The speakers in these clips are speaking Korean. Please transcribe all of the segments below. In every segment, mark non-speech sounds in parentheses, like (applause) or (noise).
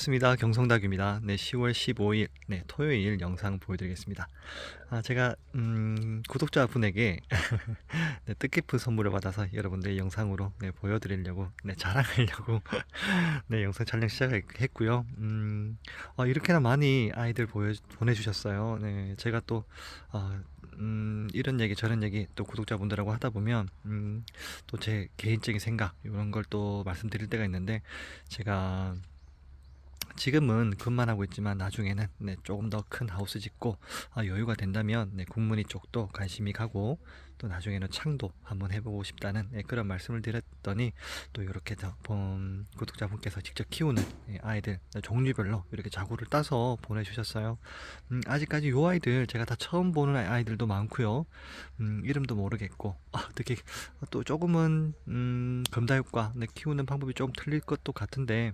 반갑습니다. 경성닭입니다. 네, 10월 15일, 네, 토요일 영상 보여드리겠습니다. 아, 제가, 음, 구독자분에게, (laughs) 네, 뜻깊은 선물을 받아서 여러분들 영상으로, 네, 보여드리려고, 네, 자랑하려고, (laughs) 네, 영상 촬영 시작했고요. 음, 어, 이렇게나 많이 아이들 보여, 보내주셨어요. 네, 제가 또, 어, 음, 이런 얘기 저런 얘기 또 구독자분들하고 하다 보면 음, 또 제 개인적인 생각 이런 걸 또 말씀드릴 때가 있는데 제가 지금은 근만하고 있지만 나중에는 네, 조금 더 큰 하우스 짓고 아, 여유가 된다면 네, 국문이 쪽도 관심이 가고 또 나중에는 창도 한번 해보고 싶다는 네, 그런 말씀을 드렸더니 또 이렇게 더, 본 구독자분께서 직접 키우는 네, 아이들 종류별로 이렇게 자구를 따서 보내주셨어요. 음, 아직까지 요 아이들 제가 다 처음 보는 아이들도 많고요. 음, 이름도 모르겠고 아, 어떻게 또 조금은 음, 검다육과 네, 키우는 방법이 좀 틀릴 것도 같은데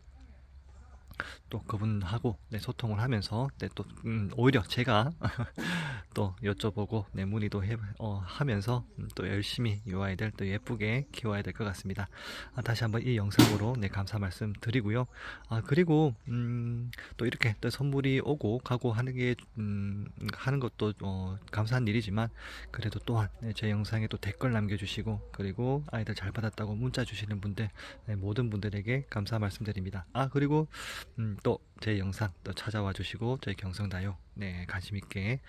또 그분하고 네, 소통을 하면서 네, 또 음, 오히려 제가 (laughs) 또 여쭤보고 네, 문의도 해, 어, 하면서 음, 또 열심히 이 아이들 또 예쁘게 키워야 될 것 같습니다. 아, 다시 한번 이 영상으로 네, 감사 말씀 드리고요. 아, 그리고 음, 또 이렇게 또 선물이 오고 가고 하는 게 음, 하는 것도 어, 감사한 일이지만 그래도 또한 네, 제 영상에 또 댓글 남겨주시고 그리고 아이들 잘 받았다고 문자 주시는 분들 네, 모든 분들에게 감사 말씀드립니다. 아 그리고 음, 또 제 영상 또 찾아와 주시고 저희 경성다요. 네 관심 있게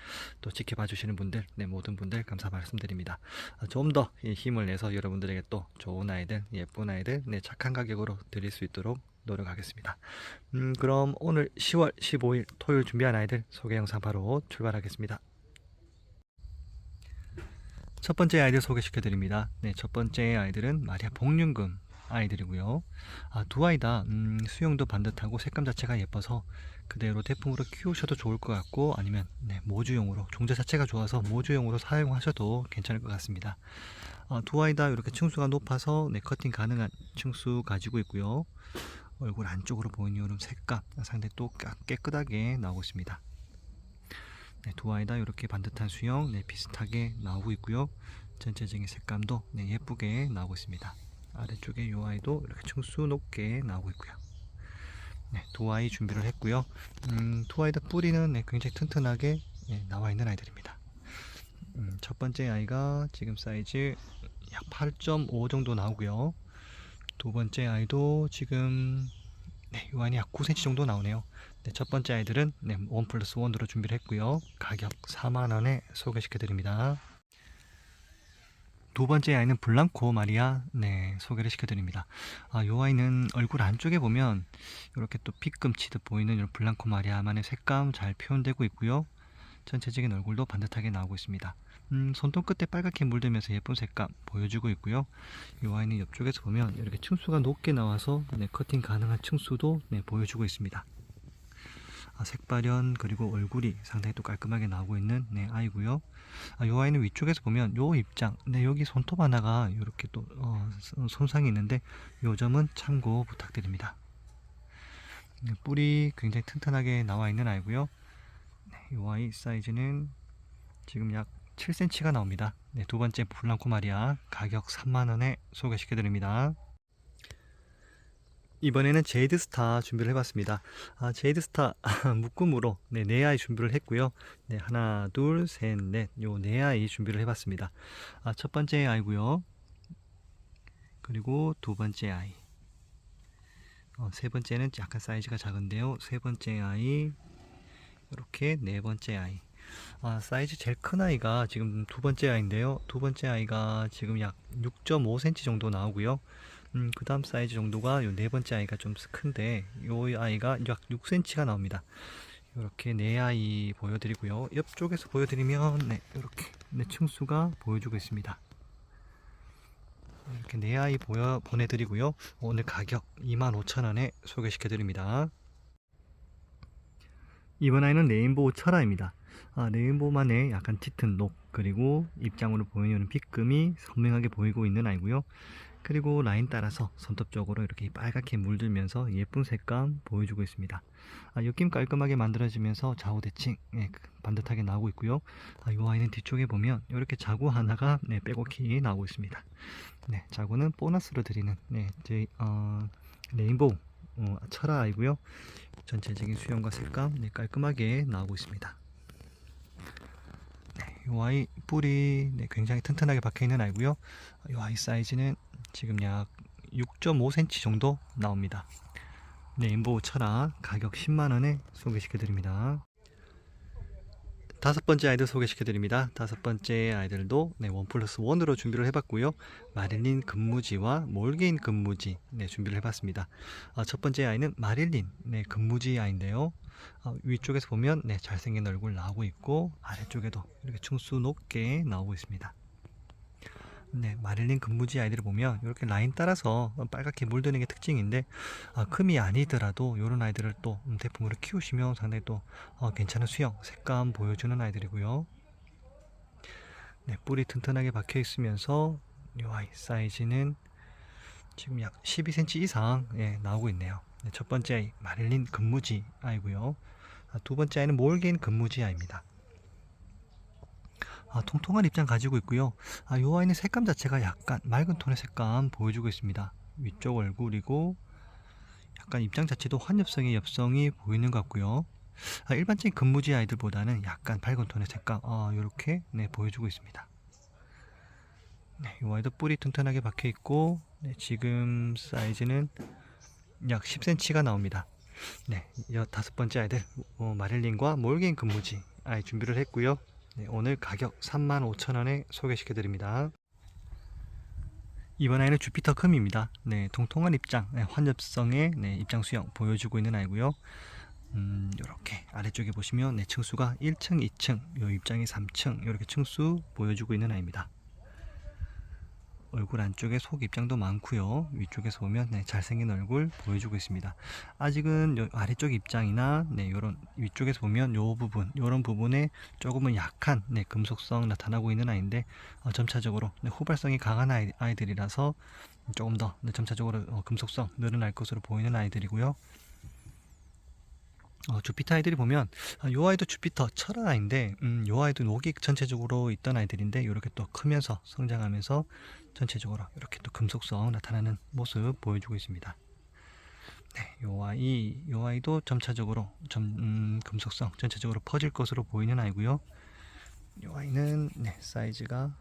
또 지켜봐 주시는 분들 네 모든 분들 감사 말씀드립니다. 아, 좀더 힘을 내서 여러분들에게 또 좋은 아이들 예쁜 아이들 네 착한 가격으로 드릴 수 있도록 노력하겠습니다. 음 그럼 오늘 10월 15일 토요일 준비한 아이들 소개 영상 바로 출발하겠습니다. 첫 번째 아이들 소개시켜 드립니다. 네 첫 번째 아이들은 마리아 복륜금 아이들이고요. 아, 두 아이 다 음, 수영도 반듯하고 색감 자체가 예뻐서 그대로 태풍으로 키우셔도 좋을 것 같고 아니면 네, 모주용으로 종자 자체가 좋아서 모주용으로 사용하셔도 괜찮을 것 같습니다. 아, 두 아이 다 이렇게 층수가 높아서 네, 커팅 가능한 층수 가지고 있고요. 얼굴 안쪽으로 보이는 이런 색감 상당히 또 깨끗하게 나오고 있습니다. 네, 두 아이 다 이렇게 반듯한 수영 네, 비슷하게 나오고 있고요. 전체적인 색감도 네, 예쁘게 나오고 있습니다. 아래쪽에 이 아이도 이렇게 층수 높게 나오고 있고요. 네, 두 아이 준비를 했고요. 음, 두 아이 다 뿌리는 네, 굉장히 튼튼하게 네, 나와 있는 아이들입니다. 음, 첫 번째 아이가 지금 사이즈 약 8.5 정도 나오고요. 두 번째 아이도 지금 네, 이 아이는 약 9cm 정도 나오네요. 네, 첫 번째 아이들은 네, 원 플러스 원으로 준비를 했고요. 가격 4만원에 소개시켜 드립니다. 두 번째 아이는 블랑코 마리아 네 소개를 시켜드립니다. 아, 요 아이는 얼굴 안쪽에 보면 이렇게 또 핏금치듯 보이는 이런 블랑코 마리아만의 색감 잘 표현되고 있고요. 전체적인 얼굴도 반듯하게 나오고 있습니다. 음, 손톱 끝에 빨갛게 물들면서 예쁜 색감 보여주고 있고요. 이 아이는 옆쪽에서 보면 이렇게 층수가 높게 나와서 네, 커팅 가능한 층수도 네, 보여주고 있습니다. 아, 색발현 그리고 얼굴이 상당히 또 깔끔하게 나오고 있는 네, 아이고요. 아, 이 아이는 위쪽에서 보면 요 입장, 네, 여기 손톱 하나가 이렇게 또 어, 손상이 있는데 요 점은 참고 부탁드립니다. 네, 뿔이 굉장히 튼튼하게 나와 있는 아이고요. 네, 이 아이 사이즈는 지금 약 7cm가 나옵니다. 네, 두 번째 블랑코 마리아 가격 3만원에 소개시켜 드립니다. 이번에는 제이드스타 준비를 해봤습니다. 아, 제이드스타 (laughs) 묶음으로 네, 네 아이 준비를 했고요. 네, 하나, 둘, 셋, 넷, 요 네 아이 준비를 해봤습니다. 아, 첫 번째 아이고요. 그리고 두 번째 아이. 어, 세 번째는 약간 사이즈가 작은데요. 세 번째 아이, 이렇게 네 번째 아이. 아, 사이즈 제일 큰 아이가 지금 두 번째 아이인데요. 두 번째 아이가 지금 약 6.5cm 정도 나오고요. 음, 그 다음 사이즈 정도가 요 네 번째 아이가 좀 큰데 요 아이가 약 6cm가 나옵니다. 이렇게 네 아이 보여드리고요. 옆쪽에서 보여드리면 네, 이렇게 네 층수가 보여주고 있습니다. 이렇게 네 아이 보여, 보내드리고요. 오늘 가격 25,000원에 소개시켜드립니다. 이번 아이는 레인보우 철화입니다. 아, 레인보우만의 약간 짙은 녹 그리고 입장으로 보이는 핏금이 선명하게 보이고 있는 아이고요. 그리고 라인 따라서 손톱 쪽으로 이렇게 빨갛게 물들면서 예쁜 색감 보여주고 있습니다. 아, 느낌 깔끔하게 만들어지면서 좌우 대칭 예, 그 반듯하게 나오고 있고요. 아, 이 아이는 뒤쪽에 보면 이렇게 자구 하나가 네, 빼곡히 나오고 있습니다. 네, 자구는 보너스로 드리는 네, 제, 어, 레인보우 어, 철아 아이고요. 전체적인 수영과 색감 네, 깔끔하게 나오고 있습니다. 네, 이 아이 뿔이 네, 굉장히 튼튼하게 박혀 있는 아이고요. 이 아이 사이즈는 지금 약 6.5cm 정도 나옵니다. 네, 인보 철아 가격 10만 원에 소개시켜 드립니다. 다섯 번째 아이들 소개시켜 드립니다. 다섯 번째 아이들도 네, 원 플러스 원으로 준비를 해봤고요. 마릴린 근무지와 몰개인 근무지 네, 준비를 해봤습니다. 어, 첫 번째 아이는 마릴린 네, 근무지 아이인데요. 어, 위쪽에서 보면 네, 잘생긴 얼굴 나오고 있고 아래쪽에도 이렇게 충수 높게 나오고 있습니다. 네, 마릴린 근무지 아이들을 보면 이렇게 라인 따라서 빨갛게 물드는 게 특징인데 아, 금이 아니더라도 이런 아이들을 또 음, 대품으로 키우시면 상당히 또 어, 괜찮은 수영, 색감 보여주는 아이들이고요. 네, 뿔이 튼튼하게 박혀 있으면서 이 아이 사이즈는 지금 약 12cm 이상 예, 나오고 있네요. 네, 첫 번째 아이 마릴린 근무지 아이고요. 아, 두 번째 아이는 몰개인 근무지 아입니다. 아, 통통한 입장 가지고 있고요. 아, 요 아이는 색감 자체가 약간 맑은 톤의 색감 보여주고 있습니다. 위쪽 얼굴이고 약간 입장 자체도 환엽성의 엽성이 보이는 것 같고요. 아, 일반적인 근무지 아이들보다는 약간 밝은 톤의 색감 아, 이렇게 네, 보여주고 있습니다. 네, 이 아이도 뿔이 튼튼하게 박혀 있고 네, 지금 사이즈는 약 10cm가 나옵니다. 네, 여 다섯 번째 아이들 어, 마릴린과 몰개인 근무지 아이 준비를 했고요. 네, 오늘 가격 35,000원에 소개시켜 드립니다. 이번 아이는 주피터 큼입니다. 네, 통통한 입장, 네, 환엽성의 네, 입장 수영 보여주고 있는 아이고요. 음, 이렇게 아래쪽에 보시면 네, 층수가 1층, 2층, 요 입장이 3층 이렇게 층수 보여주고 있는 아이입니다. 얼굴 안쪽에 속 입장도 많고요. 위쪽에서 보면 네, 잘생긴 얼굴 보여주고 있습니다. 아직은 요 아래쪽 입장이나 네, 요런 위쪽에서 보면 요 부분, 요런 부분에 조금은 약한 네, 금속성 나타나고 있는 아이인데 어, 점차적으로 네, 후발성이 강한 아이, 아이들이라서 조금 더 네, 점차적으로 어, 금속성 늘어날 것으로 보이는 아이들이고요. 어, 주피터 아이들이 보면 아, 요 아이도 주피터 철아 아이인데 음, 요 아이도 녹이 전체적으로 있던 아이들인데 이렇게 또 크면서 성장하면서 전체적으로 이렇게 또 금속성 나타나는 모습 보여주고 있습니다. 네, 요 아이 요 아이도 점차적으로 점 음, 금속성 전체적으로 퍼질 것으로 보이는 아이고요. 요 아이는 네, 사이즈가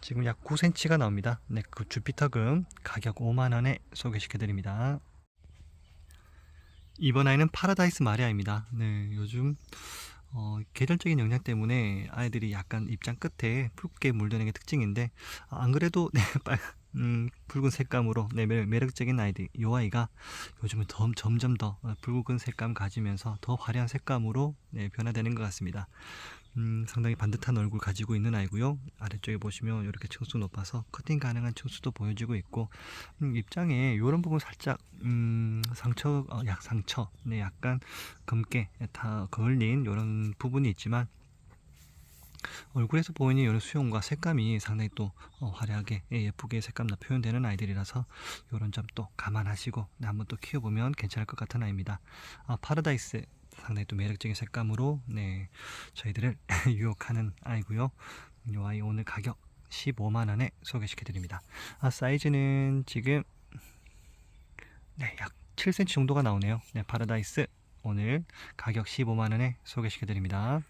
지금 약 9cm가 나옵니다. 네, 그 주피터금 가격 5만 원에 소개시켜 드립니다. 이번 아이는 파라다이스 마리아입니다. 네, 요즘 어, 계절적인 영향 때문에 아이들이 약간 입장 끝에 붉게 물드는 게 특징인데 아, 안 그래도 (laughs) 네, 빨, 음, 붉은 색감으로 네, 매- 매력적인 아이들 이 아이가 요즘은 더, 점점 더 어, 붉은 색감 가지면서 더 화려한 색감으로 네, 변화되는 것 같습니다. 음, 상당히 반듯한 얼굴 가지고 있는 아이고요. 아래쪽에 보시면 이렇게 층수 높아서 커팅 가능한 층수도 보여주고 있고 음, 입장에 이런 부분 살짝 음, 상처, 어, 약 상처, 네, 약간 검게 다 걸린 이런 부분이 있지만 얼굴에서 보이는 이런 수영과 색감이 상당히 또 어, 화려하게 예, 예쁘게 색감나 표현되는 아이들이라서 이런 점 또 감안하시고 네, 한번 또 키워보면 괜찮을 것 같은 아이입니다. 아, 파라다이스 상당히 또 매력적인 색감으로 네 저희들을 (laughs) 유혹하는 아이고요. 이 아이 오늘 가격 15만 원에 소개시켜 드립니다. 아, 사이즈는 지금 네, 약 7cm 정도가 나오네요. 네, 파라다이스 오늘 가격 15만 원에 소개시켜 드립니다.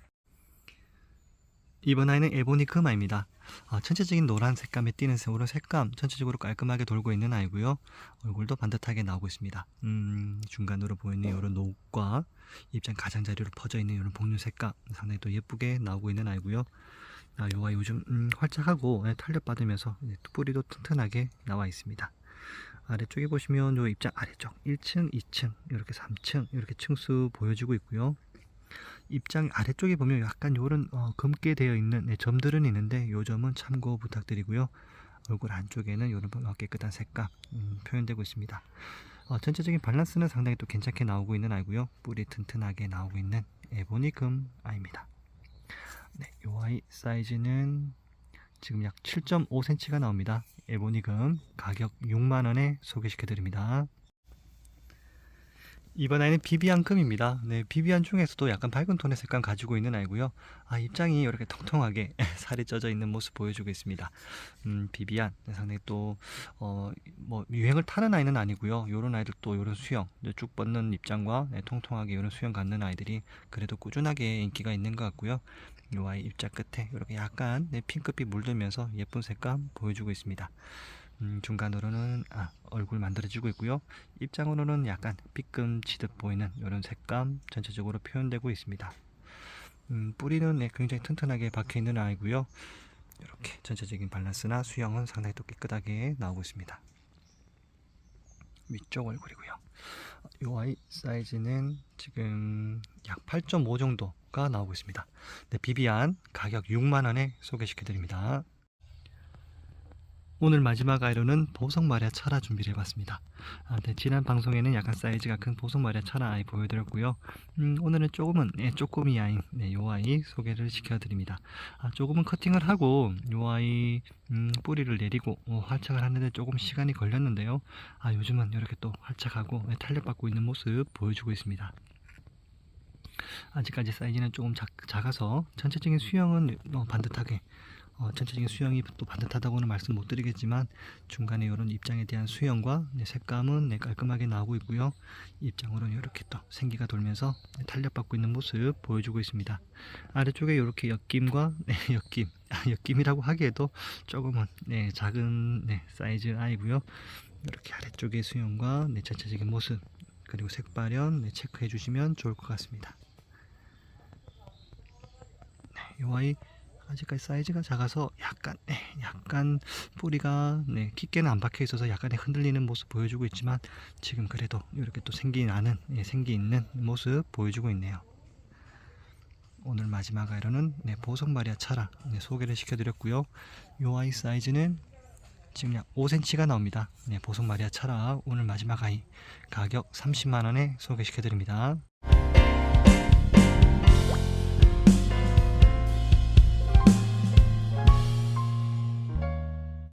이번 아이는 에보니 크마입니다. 아, 전체적인 노란 색감에 띄는 세우로 색감 전체적으로 깔끔하게 돌고 있는 아이고요. 얼굴도 반듯하게 나오고 있습니다. 음, 중간으로 보이는 이런 노과 입장 가장자리로 퍼져 있는 이런 복류 색감 상당히 또 예쁘게 나오고 있는 아이고요. 아, 요 아이 요즘 음, 활짝하고 예, 탄력 받으면서 뿌리도 튼튼하게 나와 있습니다. 아래쪽에 보시면 요 입장 아래쪽 1층, 2층, 이렇게 3층 이렇게 층수 보여지고 있고요. 입장 아래쪽에 보면 약간 요런 어, 검게 되어 있는 네, 점들은 있는데 요 점은 참고 부탁드리고요. 얼굴 안쪽에는 요런 어, 깨끗한 색감 음, 표현되고 있습니다. 어, 전체적인 밸런스는 상당히 또 괜찮게 나오고 있는 아이고요. 뿔이 튼튼하게 나오고 있는 에보니금 아이입니다. 네, 요 아이 사이즈는 지금 약 7.5cm가 나옵니다. 에보니금 가격 6만원에 소개시켜 드립니다. 이번 아이는 비비안금입니다. 네, 비비안 중에서도 약간 밝은 톤의 색감 가지고 있는 아이고요. 아, 입장이 이렇게 통통하게 (laughs) 살이 쪄져 있는 모습 보여주고 있습니다. 음, 비비안 네, 상당히 또 어, 뭐 유행을 타는 아이는 아니고요. 요런 아이들 또 요런 수영, 쭉 뻗는 입장과 네, 통통하게 요런 수영 갖는 아이들이 그래도 꾸준하게 인기가 있는 것 같고요. 요 아이 입자 끝에 이렇게 약간 네, 핑크빛 물들면서 예쁜 색감 보여주고 있습니다. 음, 중간으로는 아, 얼굴 만들어지고 있고요. 입장으로는 약간 삐끔치듯 보이는 이런 색감 전체적으로 표현되고 있습니다. 음, 뿌리는 네, 굉장히 튼튼하게 박혀 있는 아이고요. 이렇게 전체적인 밸런스나 수영은 상당히 또 깨끗하게 나오고 있습니다. 위쪽 얼굴이고요. 이 아이 사이즈는 지금 약 8.5 정도가 나오고 있습니다. 네, 비비안 가격 6만 원에 소개시켜 드립니다. 오늘 마지막 아이로는 보석 마리아 차라 준비를 해봤습니다. 아, 네, 지난 방송에는 약간 사이즈가 큰 보석 마리아 차라 아이 보여드렸고요. 음, 오늘은 조금은 네, 쪼꼬미 아이, 네, 요 아이 소개를 시켜드립니다. 아, 조금은 커팅을 하고 요 아이 음, 뿌리를 내리고 어, 활착을 하는데 조금 시간이 걸렸는데요. 아, 요즘은 이렇게 또 활착하고 네, 탄력받고 있는 모습 보여주고 있습니다. 아직까지 사이즈는 조금 작, 작아서 전체적인 수영은 어, 반듯하게 어, 전체적인 수영이 또 반듯하다고는 말씀 못 드리겠지만 중간에 이런 입장에 대한 수영과 네, 색감은 네, 깔끔하게 나오고 있고요. 입장으로는 이렇게 또 생기가 돌면서 네, 탄력받고 있는 모습 보여주고 있습니다. 아래쪽에 이렇게 엮임과 (laughs) 네, 엮임, 아, 엮임이라고 하기에도 조금은 네, 작은 네, 사이즈 아이고요. 이렇게 아래쪽의 수영과 네, 전체적인 모습 그리고 색 발현 네, 체크해 주시면 좋을 것 같습니다. 네, 이 아이 아직까지 사이즈가 작아서 약간 네, 약간 뿌리가 네, 깊게는 안 박혀 있어서 약간의 흔들리는 모습 보여주고 있지만 지금 그래도 이렇게 또 생기 나는 예, 생기 있는 모습 보여주고 있네요. 오늘 마지막 아이로는 네, 보석 마리아 차라 네, 소개를 시켜드렸고요. 요 아이 사이즈는 지금 약 5cm가 나옵니다. 네, 보석 마리아 차라 오늘 마지막 아이 가격 30만 원에 소개시켜드립니다.